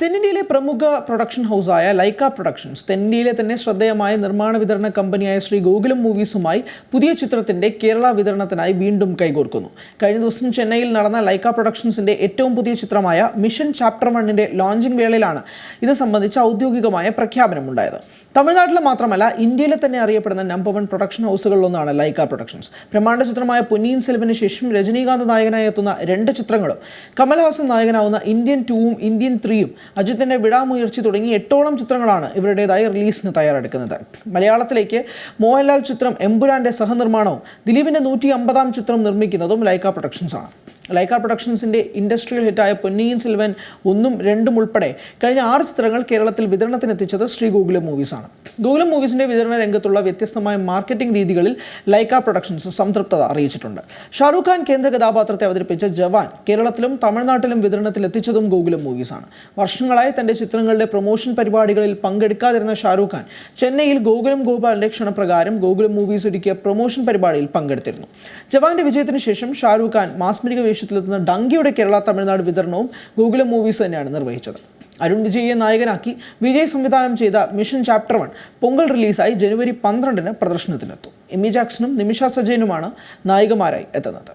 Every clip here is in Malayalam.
തെന്നിന്ത്യയിലെ പ്രമുഖ പ്രൊഡക്ഷൻ ഹൗസായ ലൈക്ക പ്രൊഡക്ഷൻസ് തെന്നിന്ത്യയിലെ തന്നെ ശ്രദ്ധേയമായ നിർമ്മാണ വിതരണ കമ്പനിയായ ശ്രീ ഗോകുലം മൂവീസുമായി പുതിയ ചിത്രത്തിന്റെ കേരള വിതരണത്തിനായി വീണ്ടും കൈകോർക്കുന്നു. കഴിഞ്ഞ ദിവസം ചെന്നൈയിൽ നടന്ന ലൈക്ക പ്രൊഡക്ഷൻസിന്റെ ഏറ്റവും പുതിയ ചിത്രമായ മിഷൻ ചാപ്റ്റർ വണ്ണിന്റെ ലോഞ്ചിംഗ് വേളയിലാണ് ഇത് സംബന്ധിച്ച ഔദ്യോഗികമായ പ്രഖ്യാപനമുണ്ടായത്. തമിഴ്നാട്ടിൽ മാത്രമല്ല ഇന്ത്യയിലെ തന്നെ അറിയപ്പെടുന്ന നമ്പർ വൺ പ്രൊഡക്ഷൻ ഹൗസുകളിലൊന്നാണ് ലൈക്ക പ്രൊഡക്ഷൻസ് ബ്രഹ്മാണ്ഡ ചിത്രമായ പൊന്നിയിൻ സെൽവിന് ശേഷം രജനീകാന്ത് നായകനായി എത്തുന്ന രണ്ട് ചിത്രങ്ങളും കമൽഹാസൻ നായകനാവുന്ന ഇന്ത്യൻ ടൂവും ഇന്ത്യൻ ത്രീയും അജിത്തിന്റെ വിടാമുയർച്ചി തുടങ്ങി എട്ടോളം ചിത്രങ്ങളാണ് ഇവരുടേതായി റിലീസിന് തയ്യാറെടുക്കുന്നത്. മലയാളത്തിലേക്ക് മോഹൻലാൽ ചിത്രം എമ്പുരാന്റെ സഹനിർമ്മാണവും ദിലീപിന്റെ നൂറ്റി അമ്പതാം ചിത്രം നിർമ്മിക്കുന്നതും ലൈക്ക പ്രൊഡക്ഷൻസാണ്. ലൈക്ക പ്രൊഡക്ഷൻസിന്റെ ഇൻഡസ്ട്രിയൽ ഹിറ്റായ പൊന്നിയിൻ സെൽവൻ ഒന്നും രണ്ടും ഉൾപ്പെടെ കഴിഞ്ഞ ആറ് ചിത്രങ്ങൾ കേരളത്തിൽ വിതരണത്തിനെത്തിച്ചത് ശ്രീ ഗോകുലം മൂവീസാണ് ഗോകുലം മൂവീസിന്റെ വിതരണ രംഗത്തുള്ള വ്യത്യസ്തമായ മാർക്കറ്റിംഗ് രീതികളിൽ ലൈക്ക പ്രൊഡക്ഷൻസ് സംതൃപ്തത അറിയിച്ചിട്ടുണ്ട്. ഷാറൂഖ് ഖാൻ കേന്ദ്ര കഥാപാത്രത്തെ അവതരിപ്പിച്ച ജവാൻ കേരളത്തിലും തമിഴ്നാട്ടിലും വിതരണത്തിൽ എത്തിച്ചതും ഗോകുലം മൂവീസാണ് വർഷങ്ങളായി തന്റെ ചിത്രങ്ങളുടെ പ്രൊമോഷൻ പരിപാടികളിൽ പങ്കെടുക്കാതിരുന്ന ഷാറൂഖ് ഖാൻ ചെന്നൈയിൽ ഗോകുലം ഗോപാലിന്റെ ക്ഷണപ്രകാരം ഗോകുലം മൂവീസ് ഒരുക്കിയ പ്രൊമോഷൻ പരിപാടിയിൽ പങ്കെടുത്തിരുന്നു. ജവാന്റെ വിജയത്തിന് ശേഷം ഷാറൂഖ് ഖാൻ മാസ്മരിക വേഷത്തിലെത്തുന്ന ഡങ്കിയുടെ കേരള തമിഴ്നാട് വിതരണവും ഗൂഗിൾ മൂവീസ് തന്നെയാണ് നിർവഹിച്ചത്. അരുൺ വിജയെ നായകനാക്കി വിജയ് സംവിധാനം ചെയ്ത മിഷൻ ചാപ്റ്റർ വൺ പൊങ്കൽ റിലീസായി ജനുവരി പന്ത്രണ്ടിന് പ്രദർശനത്തിനെത്തും. എമ്മി ജാക്സണും നിമിഷ സജയനുമാണ് നായികമാരായി എത്തുന്നത്.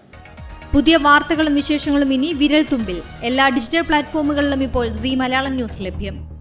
പുതിയ വാർത്തകളും വിശേഷങ്ങളും ഇനി വിരൽ തുമ്പിൽ എല്ലാ ഡിജിറ്റൽ പ്ലാറ്റ്ഫോമുകളിലും ഇപ്പോൾ സി മലയാളം ന്യൂസ് ലഭ്യം.